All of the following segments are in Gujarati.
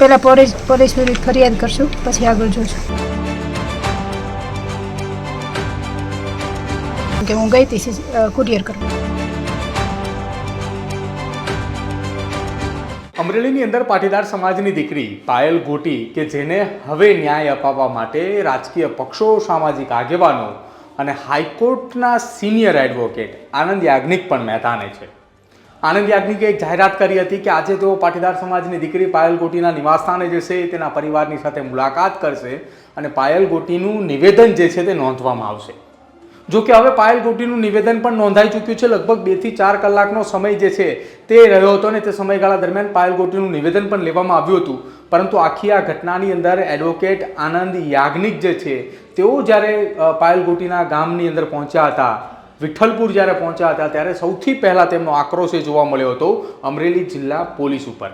પહેલા પોલીસ પોલીસ વિરુદ્ધ ફરિયાદ કરશું, પછી આગળ જોશું. કે હું ગઈ હતી કુરિયર કરવા. અમરેલીની અંદર પાટીદાર સમાજની દીકરી પાયલ ગોટી કે જેને હવે ન્યાય અપાવવા માટે રાજકીય પક્ષો સામાજિક આગેવાનો અને હાઈકોર્ટના સિનિયર એડવોકેટ આનંદ યાજ્ઞિક પણ મહેતાને છે. આનંદ યાજ્ઞિકે એક જાહેરાત કરી હતી કે આજે તેઓ પાટીદાર સમાજની દીકરી પાયલ ગોટીના નિવાસસ્થાને જશે, તેના પરિવારની સાથે મુલાકાત કરશે અને પાયલ ગોટીનું નિવેદન જે છે તે નોંધવામાં આવશે. જો કે હવે પાયલ ગોટીનું નિવેદન પણ નોંધાઈ ચૂક્યું છે. લગભગ બેથી ચાર કલાકનો સમય જે છે તે રહ્યો હતો ને તે સમયગાળા દરમિયાન પાયલ ગોટીનું નિવેદન પણ લેવામાં આવ્યું હતું. પરંતુ આખી આ ઘટનાની અંદર એડવોકેટ આનંદ યાજ્ઞિક જે છે, તેઓ જ્યારે પાયલ ગોટીના ગામની અંદર પહોંચ્યા હતા વિઠ્ઠલપુર જ્યારે પહોંચ્યા હતા, ત્યારે સૌથી પહેલાં તેમનો આક્રોશ એ જોવા મળ્યો હતો અમરેલી જિલ્લા પોલીસ ઉપર.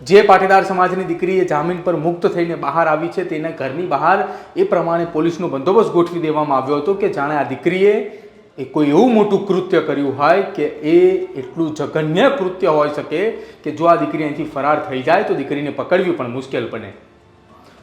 જે પાટીદાર સમાજની દીકરી એ જામીન પર મુક્ત થઈને બહાર આવી છે, તેને ઘરની બહાર એ પ્રમાણે પોલીસનો બંદોબસ્ત ગોઠવી દેવામાં આવ્યો હતો કે જાણે આ દીકરીએ એ કોઈ એવું મોટું કૃત્ય કર્યું હોય કે એ એટલું જઘન્ય કૃત્ય હોઈ શકે કે જો આ દીકરી અહીંથી ફરાર થઈ જાય તો દીકરીને પકડવી પણ મુશ્કેલ બને.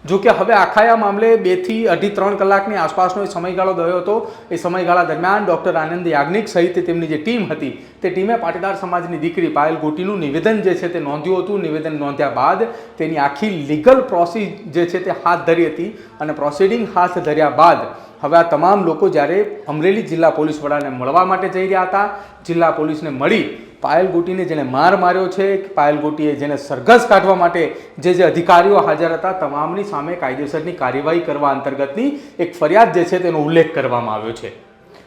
જો કે હવે આખા આ મામલે બેથી અઢી ત્રણ કલાકની આસપાસનો એ સમયગાળો ગયો હતો. એ સમયગાળા દરમિયાન ડૉક્ટર આનંદ યાજ્ઞિક સહિત તેમની જે ટીમ હતી, તે ટીમે પાટીદાર સમાજની દીકરી પાયલ ગોટીનું નિવેદન જે છે તે નોંધ્યું હતું. નિવેદન નોંધ્યા બાદ તેની આખી લીગલ પ્રોસેસ જે છે તે હાથ ધરી હતી અને પ્રોસિડિંગ હાથ ધર્યા બાદ હવે આ તમામ લોકો જ્યારે અમરેલી જિલ્લા પોલીસ વડાને મળવા માટે જઈ રહ્યા હતા, જિલ્લા પોલીસને મળી પાયલ ગોટીને જેણે માર માર્યો છે, પાયલ ગોટીએ જેને સરઘસ કાઢવા માટે જે જે અધિકારીઓ હાજર હતા, તમામની સામે કાયદેસરની કાર્યવાહી કરવા અંતર્ગતની એક ફરિયાદ જે છે તેનો ઉલ્લેખ કરવામાં આવ્યો છે.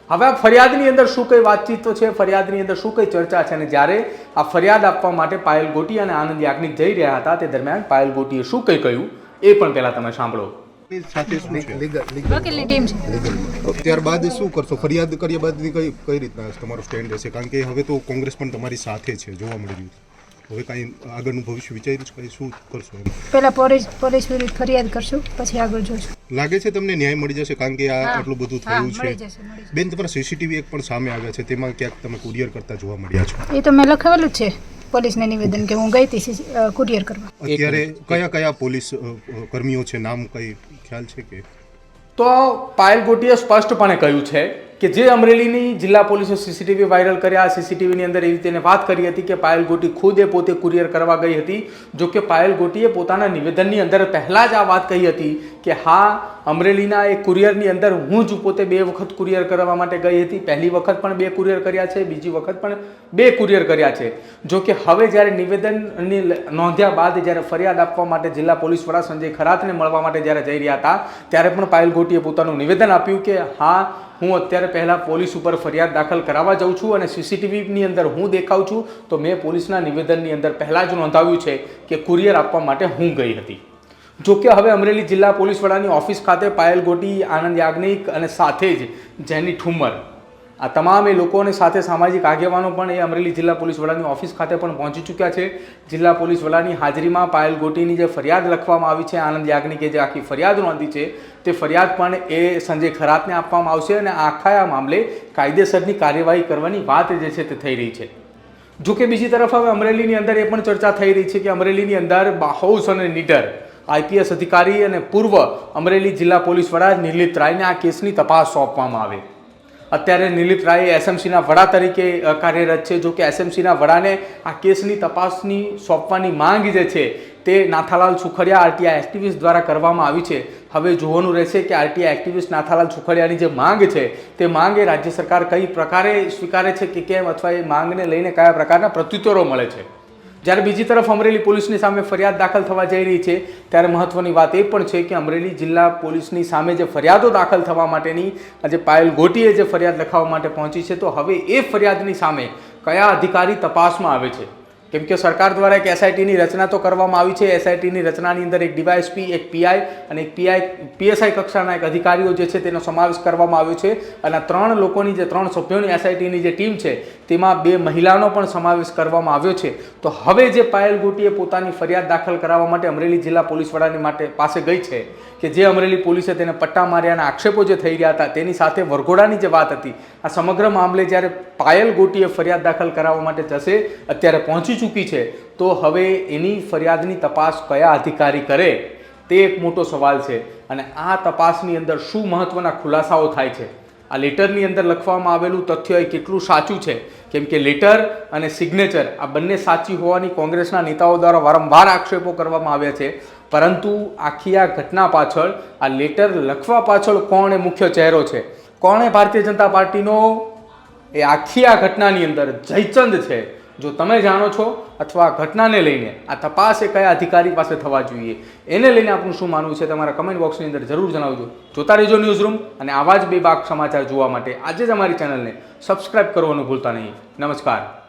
હવે આ ફરિયાદની અંદર શું કઈ વાતચીતો છે? ફરિયાદની અંદર શું કઈ ચર્ચા છે? અને જ્યારે આ ફરિયાદ આપવા માટે પાયલ ગોટી અને આનંદ યાજ્ઞિક જઈ રહ્યા હતા, તે દરમિયાન પાયલ ગોટીએ શું કંઈ કહ્યું? એ પણ પહેલાં તમે સાંભળો. ની સાથે શું છે લીગલ લીગલ ટીમ છે લીગલ ત્યારબાદ શું કરશો? ફરિયાદ કર્યા બાદ કઈ કઈ રીતના તમારો સ્ટેન્ડ રહેશે? કારણ કે હવે તો કોંગ્રેસ પણ તમારી સાથે છે જોવા મળી રહ્યું હવે કાંઈ આગળનું ભવિષ્ય વિચાર્યું છે? કાંઈ શું કરશો પહેલા પોલીસ પોલીસ વિરુદ્ધ ફરિયાદ કરશું પછી આગળ જોશું. લાગે છે તમને ન્યાય મળી જશે? કારણ કે આ આટલું બધું થયું છે. જશે મળી જશે. બેન તમારા સીસીટીવી એક પણ સામે આવ્યા છે. તેમાં ક્યાંક તમે કુરિયર કરતા જોવા મળ્યા છો? એ તો મેં લખાવેલું જ છે. પોલીસને નિવેદન કે હું ગઈ હતી કુરિયર કરવા. અત્યારે કયા કયા પોલીસ કર્મીઓ છે? નામ કઈ ખ્યાલ છે કે? તો પાયલ ગોટીએ સ્પષ્ટપણે કહ્યું છે કે જે અમરેલીની જિલ્લા પોલીસે સીસીટીવી વાયરલ કર્યા સીસીટીવીની અંદર એવી તેને વાત કરી હતી કે પાયલ ગોટી ખુદ એ પોતે કુરિયર કરવા ગઈ હતી. જો કે પાયલ ગોટીએ પોતાના નિવેદનની અંદર પહેલાં જ આ વાત કહી હતી કે હા, અમરેલીના એ કુરિયરની અંદર હું જ પોતે બે વખત કુરિયર કરવા માટે ગઈ હતી. પહેલી વખત પણ બે કુરિયર કર્યા છે, બીજી વખત પણ બે કુરિયર કર્યા છે. જો કે હવે જ્યારે નિવેદનની નોંધ્યા બાદ જ્યારે ફરિયાદ આપવા માટે જિલ્લા પોલીસ વડા સંજય ખરાતને મળવા માટે જ્યારે જઈ રહ્યા હતા, ત્યારે પણ પાયલ ગોટીએ પોતાનું નિવેદન આપ્યું કે હા હું અત્યારે પહેલાં પોલીસ ઉપર ફરિયાદ દાખલ કરાવવા જાઉં છું અને સીસીટીવીની અંદર હું દેખાઉં છું, તો મેં પોલીસના નિવેદનની અંદર પહેલાં જ નોંધાવ્યું છે કે કુરિયર આપવા માટે હું ગઈ હતી. જો કે હવે અમરેલી જિલ્લા પોલીસ વડાની ઓફિસ ખાતે પાયલ ગોટી, આનંદ યાજ્ઞિક અને સાથે જ જેની ઠુમ્મર આ તમામ એ લોકોને સાથે સામાજિક આગેવાનો પણ એ અમરેલી જિલ્લા પોલીસ વડાની ઓફિસ ખાતે પણ પહોંચી ચૂક્યા છે. જિલ્લા પોલીસ વડાની હાજરીમાં પાયલ ગોટીની જે ફરિયાદ લખવામાં આવી છે, આનંદ યાજ્ઞિકે જે આખી ફરિયાદ નોંધી છે, તે ફરિયાદ પણ એ સંજય ખરાતને આપવામાં આવશે અને આખા આ મામલે કાયદેસરની કાર્યવાહી કરવાની વાત જે છે તે થઈ રહી છે. જો કે બીજી તરફ હવે અમરેલીની અંદર એ પણ ચર્ચા થઈ રહી છે કે અમરેલીની અંદર બાહોશ અને નીડર, આઈપીએસ અધિકારી અને પૂર્વ અમરેલી જિલ્લા પોલીસ વડા નિર્લિત રાયને આ કેસની તપાસ સોંપવામાં આવે. અત્યારે નિલિત રાય એસએમસીના વડા તરીકે કાર્યરત છે. જો કે એસએમસીના વડાને આ કેસની તપાસની સોંપવાની માંગ જે છે તે નાથાલાલ સુખડિયા આરટીઆઈ એક્ટિવિસ્ટ દ્વારા કરવામાં આવી છે. હવે જોવાનું રહેશે કે આરટીઆઈ એક્ટિવિસ્ટ નાથાલાલ સુખડિયાની જે માંગ છે, તે માંગ એ રાજ્ય સરકાર કઈ પ્રકારે સ્વીકારે છે કે કેમ અથવા એ માંગને લઈને કયા પ્રકારના પ્રત્યુત્તરો મળે છે? જ્યારે બીજી તરફ અમરેલી પોલીસની સામે ફરિયાદ દાખલ થવા જઈ રહી છે, ત્યારે મહત્વની વાત એ પણ છે કે અમરેલી જિલ્લા પોલીસની સામે જે ફરિયાદો દાખલ થવા માટેની આજે પાયલ ગોટીએ જે ફરિયાદ લખાવવા માટે પહોંચી છે, તો હવે એ ફરિયાદની સામે કયા અધિકારી તપાસમાં આવે છે? કેમ કે સરકાર દ્વારા એક એસઆઈટીની રચના તો કરવામાં આવી છે. એસઆઈટીની રચનાની અંદર એક ડીવાયએસપી એક પીઆઈ અને એક પીઆઈ પીએસઆઈ કક્ષાના એક અધિકારીઓ જે છે તેનો સમાવેશ કરવામાં આવ્યો છે. અને ત્રણ લોકોની જે ત્રણ સભ્યોની એસઆઈટીની જે ટીમ છે, તેમાં બે મહિલાનો પણ સમાવેશ કરવામાં આવ્યો છે. તો હવે જે પાયલ ગોટીએ પોતાની ફરિયાદ દાખલ કરાવવા માટે અમરેલી જિલ્લા પોલીસ વડાની માટે પાસે ગઈ છે કે જે અમરેલી પોલીસે તેને પટ્ટા માર્યાના આક્ષેપો જે થઈ રહ્યા હતા તેની સાથે વરઘોડાની જે વાત હતી, આ સમગ્ર મામલે જ્યારે પાયલ ગોટીએ ફરિયાદ દાખલ કરાવવા માટે જશે, અત્યારે પહોંચી ચૂકી છે, તો હવે એની ફરિયાદની તપાસ કયા અધિકારી કરે, તે એક મોટો સવાલ છે. અને આ તપાસની અંદર શું મહત્ત્વના ખુલાસાઓ થાય છે? આ લેટરની અંદર લખવામાં આવેલું તથ્ય એ કેટલું સાચું છે? કેમ કે લેટર અને સિગ્નેચર આ બંને સાચી હોવાની કોંગ્રેસના નેતાઓ દ્વારા વારંવાર આક્ષેપો કરવામાં આવ્યા છે. પરંતુ આખી આ ઘટના પાછળ, આ લેટર લખવા પાછળ કોણ એ મુખ્ય ચહેરો છે? કોણ ભારતીય જનતા પાર્ટીનો? એ આખી આ ઘટનાની અંદર જયચંદ છે. જો તમે જાણો છો અથવા ઘટનાને લઈને આ તપાસ એ કયા અધિકારી પાસે થવા જોઈએ, એને લઈને આપણું શું માનવું છે તમારા કમેન્ટ બોક્સની અંદર જરૂર જણાવજો. જોતા રહેજો ન્યૂઝ રૂમ અને આવા જ બે બાક સમાચાર જોવા માટે આજે જ અમારી ચેનલને સબસ્ક્રાઇબ કરવાનું ભૂલતા નહીં. નમસ્કાર.